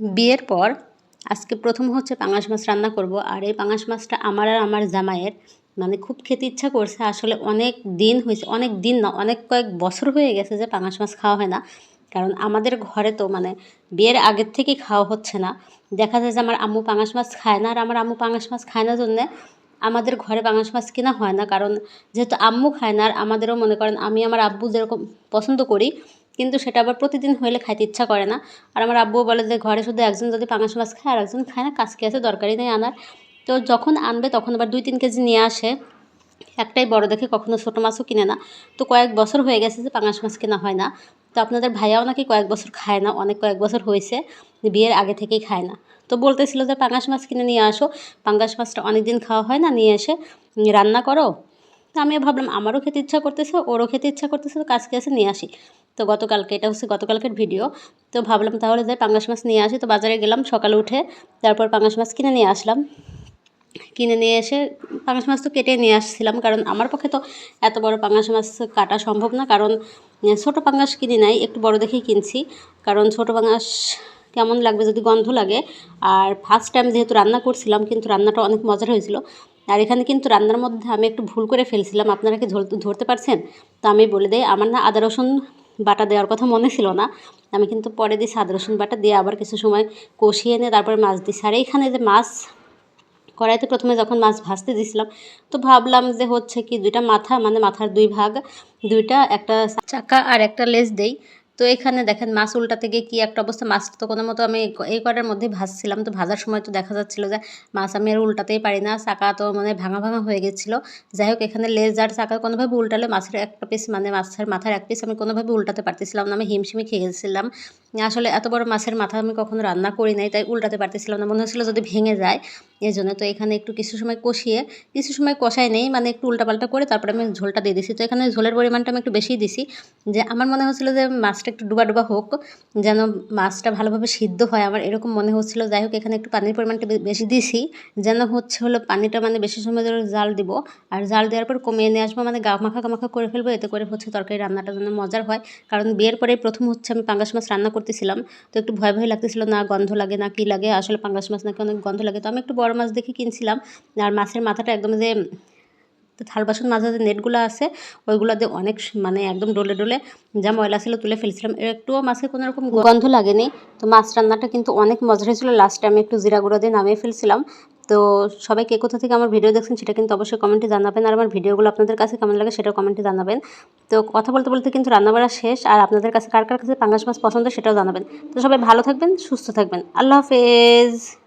বিয়ের পর আজকে প্রথম হচ্ছে পাঙাশ মাছ রান্না করব। আর এই পাঙাশ মাছটা আমার আর আমার জামাইয়ের মানে খুব খেতে ইচ্ছা করছে। আসলে অনেক দিন হয়েছে, অনেক দিন না, অনেক কয়েক বছর হয়ে গেছে যে পাঙাশ মাছ খাওয়া হয় না। কারণ আমাদের ঘরে তো মানে বিয়ের আগের থেকেই খাওয়া হচ্ছে না। দেখা যায় যে আমার আম্মু পাঙাশ মাছ খায় না, আর আমার আম্মু পাঙাশ মাছ খায় না জন্যে আমাদের ঘরে পাঙাশ মাছ কেনা হয় না। কারণ যেহেতু আম্মু খায় না, আর আমাদেরও মনে করেন আমি আমার আব্বু যেরকম পছন্দ করি কিন্তু সেটা আবার প্রতিদিন হইলে খাইতে ইচ্ছা করে না। আর আমার আব্বুও বলে যে ঘরে শুধু একজন যদি পাঙাশ মাছ খায় আর একজন খায় না, কাজকে আছে দরকারই নেই আনার। তো যখন আনবে তখন আবার দুই তিন কেজি নিয়ে আসে। একটাই বড় দেখে কখনো ছোটো মাছও কিনে না। তো কয়েক বছর হয়ে গেছে যে পাঙাশ মাছ কেনা হয় না। তো আপনাদের ভাইয়াও নাকি কয়েক বছর খায় না, অনেক কয়েক বছর হয়েছে বিয়ের আগে থেকেই খায় না। তো বলতেছিল যে পাঙাশ মাছ কিনে নিয়ে আসো পাঙ্গাস মাছটা অনেক দিন খাওয়া হয় না, নিয়ে এসে, রান্না করো? তো আমিও ভাবলাম, আমারও খেতে ইচ্ছা করতেছে, ওরও খেতে ইচ্ছা করতেছে, তো কাজকে এসে নিয়ে আসি। তো গতকালকে, এটা হচ্ছে গতকালকের ভিডিও তো ভাবলাম তাহলে যাই পাঙ্গাস মাছ নিয়ে আসি। তো বাজারে গেলাম সকালে উঠে, তারপর পাঙ্গাস মাছ কিনে নিয়ে আসলাম। কিনে নিয়ে এসে পাঙাশ মাছ তো কেটে নিয়ে আসছিলাম, কারণ আমার পক্ষে তো এত বড় পাঙাশ মাছ কাটা সম্ভব না, কারণ ছোটো পাঙাশ কিনি নাই, একটু বড় দেখেই কিনছি। কারণ ছোটো পাঙাশ কেমন লাগবে যদি গন্ধ লাগে, আর ফার্স্ট টাইম যেহেতু রান্না করছিলাম, কিন্তু রান্নাটা অনেক মজার হয়েছিল। আর এখানে কিন্তু রান্নার মধ্যে আমি একটু ভুল করে ফেলছিলাম, আপনারা কি ধরতে পারছেন? তো আমি বলে দিই, আমার না আদা, রসুন বাটা দেওয়ার কথা মনে ছিল না। আমি কিন্তু পরে দিই আদা, রসুন বাটা দিয়ে আবার কিছু সময় কষিয়ে নিয়ে তারপরে মাছ দিছি। আর এইখানে যে মাছ কড়াইতে প্রথমে যখন মাছ ভাজতে দিছিলাম, তো ভাবলাম যে হচ্ছে কি, দুইটা মাথা মানে মাথার দুই ভাগ, দুইটা একটা চাকা আর একটা লেজ দেই। তো এখানে দেখেন মাছ উল্টাতে গিয়ে কী একটা অবস্থা? মাছ তো কোনো মতো আমি এই কটার মধ্যে ভাজছিলাম তো ভাজার সময় তো দেখা যাচ্ছিল যে মাছ আমি আর উল্টাতেই পারি না। চাকা তো মানে ভাঙা ভাঙা হয়ে গেছিল। যাই হোক, এখানে লেজার চাকা কোনোভাবে উল্টালে মাছের একটা পিস মানে মাছের মাথার এক পিস আমি কোনোভাবে উল্টাতে পারতেছিলাম না। আমি হিমশিমি খেয়ে গেছিলাম। আসলে এত বড় মাছের মাথা আমি কখনো রান্না করি নাই, তাই উল্টাতে পারতেছিলাম না। মনে হচ্ছিল যদি ভেঙে যায় এই জন্য তো এখানে একটু কিছু সময় কষিয়ে, কিছু সময় কষাই নেই মানে একটু উল্টাপাল্টা করে তারপরে আমি ঝোলটা দিয়ে দিছি। তো এখানে ঝোলের পরিমাণটা আমি একটু বেশিই দিছি। যে আমার মনে হচ্ছিল যে মাছটা একটু ডুবা ডুবা হোক, যেন মাছটা ভালোভাবে সিদ্ধ হয়, আমার এরকম মনে হচ্ছিল। যাই হোক, এখানে একটু পানির পরিমাণটা বেশি দিছি, যেন হচ্ছে হলো পানিটা মানে বেশি সময় ধরে জাল দিব। আর জাল দেওয়ার পর কমিয়ে নিয়ে আসব মানে গা মাখা গামাখা করে ফেলব, এতে করে হচ্ছে তরকারি রান্নাটা যেন মজার হয়। কারণ বিয়ের পরে প্রথম হচ্ছে আমি পাঙ্গাস মাছ রান্না করতেছিলাম। তো একটু ভয় ভয় লাগতেছিল, না গন্ধ লাগে, না কি লাগে, আসলে পাঙ্গাস মাছ নাকি অনেক গন্ধ লাগে। তো আমি একটু বড় মাছ দেখে কিনছিলাম, আর মাছের মাথাটা একদম যে, তো থাল বাসন মাঝে যে নেটগুলো আছে, ওইগুলো দিয়ে অনেক মানে একদম ডলে ডলে যা ময়লা ছিল তুলে ফেলছিলাম। একটুও মাছের কোনো রকম গন্ধ লাগেনি। তো মাছ রান্নাটা কিন্তু অনেক মজা হয়েছিল। লাস্টে আমি একটু জিরা গুঁড়ো দিয়ে নামিয়ে ফেলছিলাম। তো সবাই কে কোথা থেকে আমার ভিডিও দেখছেন সেটা কিন্তু অবশ্যই কমেন্টে জানাবেন। আর আমার ভিডিওগুলো আপনাদের কাছে কেমন লাগে সেটাও কমেন্টে জানাবেন। তো কথা বলতে বলতে কিন্তু রান্নাবাড়া শেষ। আর আপনাদের কাছে কার কার কাছে পাঙ্গাস মাছ পছন্দ সেটাও জানাবেন। তো সবাই ভালো থাকবেন, সুস্থ থাকবেন। আল্লাহ হাফেজ।